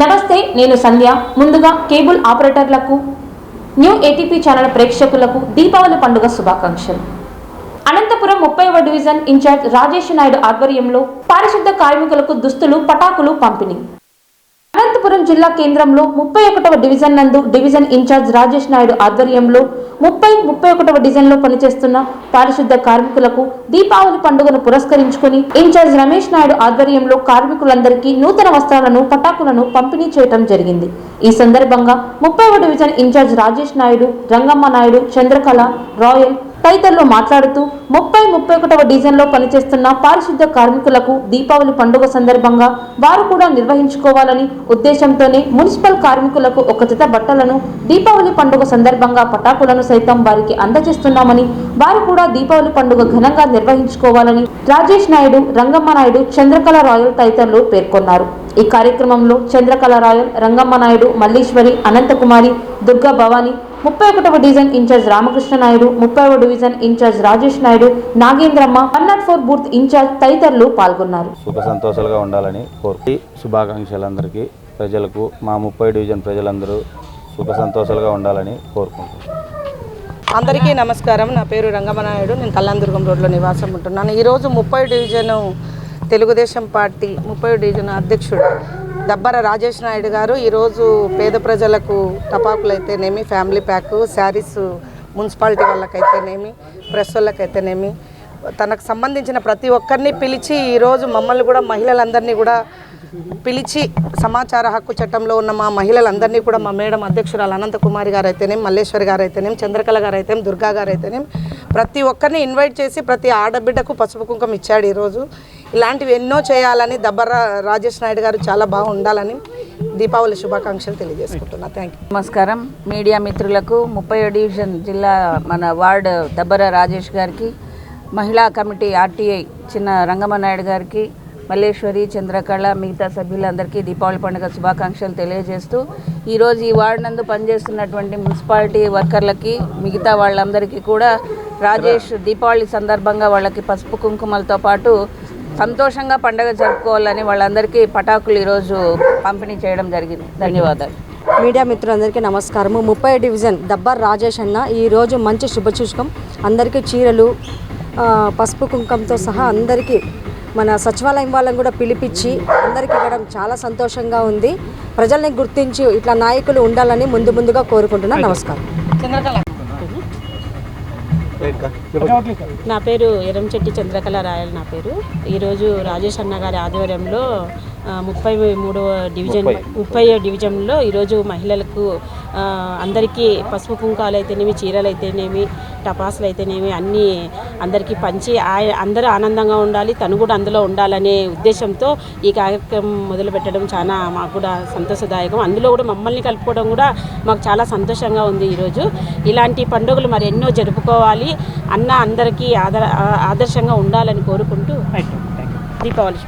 నమస్తే నేను సంధ్య. ముందుగా కేబుల్ ఆపరేటర్లకు న్యూ ఏటీపీ ఛానల్ ప్రేక్షకులకు దీపావళి పండుగ శుభాకాంక్షలు. అనంతపురం ముప్పైవ డివిజన్ ఇన్ఛార్జ్ రాజేష్ నాయుడు ఆధ్వర్యంలో పారిశుద్ధ కార్మికులకు దుస్తులు పటాకులు పంపిణీ. అనంతపురం జిల్లా కేంద్రంలో ముప్పై ఒకటవ డివిజన్ నందు డివిజన్ ఇన్ఛార్జ్ రాజేష్ నాయుడు ఆధ్వర్యంలో ముప్పై ముప్పై ఒకటవ డివిజన్లో పనిచేస్తున్న పారిశుద్ధ కార్మికులకు దీపావళి పండుగను పురస్కరించుకుని ఇన్ఛార్జ్ రమేష్ నాయుడు ఆధ్వర్యంలో కార్మికులందరికీ నూతన వస్త్రాలను పటాకులను పంపిణీ చేయడం జరిగింది. ఈ సందర్భంగా ముప్పైవ division in-charge Rajesh Naidu Rangamma Naidu Chandrakala royal తదితరులు మాట్లాడుతూ ముప్పై ముప్పై ఒకటవ డివిజన్లో పనిచేస్తున్న పారిశుద్ధ కార్మికులకు దీపావళి పండుగ సందర్భంగా వారు కూడా నిర్వహించుకోవాలని ఉద్దేశంతోనే మున్సిపల్ కార్మికులకు ఒక జత బట్టలను దీపావళి పండుగ సందర్భంగా పటాకులను సైతం వారికి అందజేస్తున్నామని వారు కూడా దీపావళి పండుగ ఘనంగా నిర్వహించుకోవాలని రాజేష్ నాయుడు రంగమ్మ నాయుడు చంద్రకళ రాయల్ తదితరులు పేర్కొన్నారు. ఈ కార్యక్రమంలో చంద్రకళ రాయల్ రంగమ్మ నాయుడు మల్లీశ్వరి అనంతకుమారి దుర్గా భవాని ముప్పై ఒకటవ డివిజన్ ఇన్ఛార్జ్ రామకృష్ణ నాయుడు ముప్పైవ division in-charge Rajesh Naidu Nagendramma one nought four booth in-charge తదితరులు పాల్గొన్నారు. సుఖ సంతోషాలుగా ఉండాలని కోరుకు శుభాకాంక్షలు అందరికీ ప్రజలకు మా ముప్పై డివిజన్ ప్రజలందరూ సుఖ సంతోషాలుగా ఉండాలని కోరుకుంటున్నాను. అందరికీ నమస్కారం. నా పేరు రంగమనాయుడు నేను కళ్యాణదుర్గం రోడ్లో నివాసం ఉంటున్నాను. ఈరోజు ముప్పై డివిజను తెలుగుదేశం పార్టీ ముప్పై డివిజన్ అధ్యక్షుడు దబ్బర రాజేష్ నాయుడు గారు ఈరోజు పేద ప్రజలకు టపాకులు అయితేనేమి ఫ్యామిలీ ప్యాక్ శారీస్ మున్సిపాలిటీ వాళ్ళకైతేనేమి ప్రెస్ వాళ్ళకైతేనేమి తనకు సంబంధించిన ప్రతి ఒక్కరిని పిలిచి ఈరోజు మమ్మల్ని కూడా మహిళలందరినీ కూడా పిలిచి సమాచార హక్కు చట్టంలో ఉన్న మా మహిళలందరినీ కూడా మా మేడం అధ్యక్షురాలు అనంతకుమారి గారు అయితేనేం మల్లేశ్వరి గారు అయితేనేం చంద్రకళ గారు అయితేనేం దుర్గా గారు అయితేనేం ప్రతి ఒక్కరిని ఇన్వైట్ చేసి ప్రతి ఆడబిడ్డకు పసుపు కుంకం ఇచ్చాడు ఈరోజు. ఇలాంటివి ఎన్నో చేయాలని దబ్బర రాజేష్ నాయుడు గారు చాలా బాగుండాలని దీపావళి శుభాకాంక్షలు తెలియజేసుకుంటున్నా. థ్యాంక్ యూ నమస్కారం. మీడియా మిత్రులకు ముప్పై డివిజన్ జిల్లా మన వార్డ్ దబ్బర రాజేష్ గారికి మహిళా కమిటీ ఆర్టీఐ చిన్న రంగమనాయుడు గారికి మల్లేశ్వరి చంద్రకళ మిగతా సభ్యులందరికీ దీపావళి పండుగ శుభాకాంక్షలు తెలియజేస్తూ ఈరోజు ఈ వార్డు నందు పనిచేస్తున్నటువంటి మున్సిపాలిటీ వర్కర్లకి మిగతా వాళ్ళందరికీ కూడా రాజేష్ దీపావళి సందర్భంగా వాళ్ళకి పసుపు కుంకుమలతో పాటు సంతోషంగా పండుగ జరుపుకోవాలని వాళ్ళందరికీ పటాకులు ఈరోజు పంపిణీ చేయడం జరిగింది. ధన్యవాదాలు. మీడియా మిత్రులందరికీ నమస్కారము. ముప్పై డివిజన్ దబ్బర్ రాజేష్ అన్న ఈరోజు మంచి శుభసూచకం అందరికీ చీరలు పసుపు కుంకంతో సహా అందరికీ మన సచివాలయం వాళ్ళని కూడా పిలిపించి అందరికీ ఇవ్వడం చాలా సంతోషంగా ఉంది. ప్రజల్ని గుర్తించి ఇట్లా నాయకులు ఉండాలని ముందు ముందుగా కోరుకుంటున్నాను నమస్కారం. నా పేరు ఎరంచెట్టి చంద్రకళ రాయల్ నా పేరు. ఈరోజు రాజేష్ అన్న గారి ఆధ్వర్యంలో ముప్పై మూడవ డివిజన్ ముప్పై. డివిజన్లో ఈరోజు మహిళలకు అందరికీ పసుపు కుంకాలు అయితేనేమి చీరలు అయితేనేమి టపాసులు అయితేనేమి అన్నీ అందరికీ పంచి ఆయ- అందరూ ఆనందంగా ఉండాలి తను కూడా అందులో ఉండాలనే ఉద్దేశంతో ఈ కార్యక్రమం మొదలు పెట్టడం చాలా మాకు కూడా సంతోషదాయకం. అందులో కూడా మమ్మల్ని కలుపుకోవడం కూడా మాకు చాలా సంతోషంగా ఉంది ఈరోజు. ఇలాంటి పండుగలు మరి ఎన్నో జరుపుకోవాలి అన్న అందరికీ ఆదర ఆదర్శంగా ఉండాలని కోరుకుంటూ దీపావళి.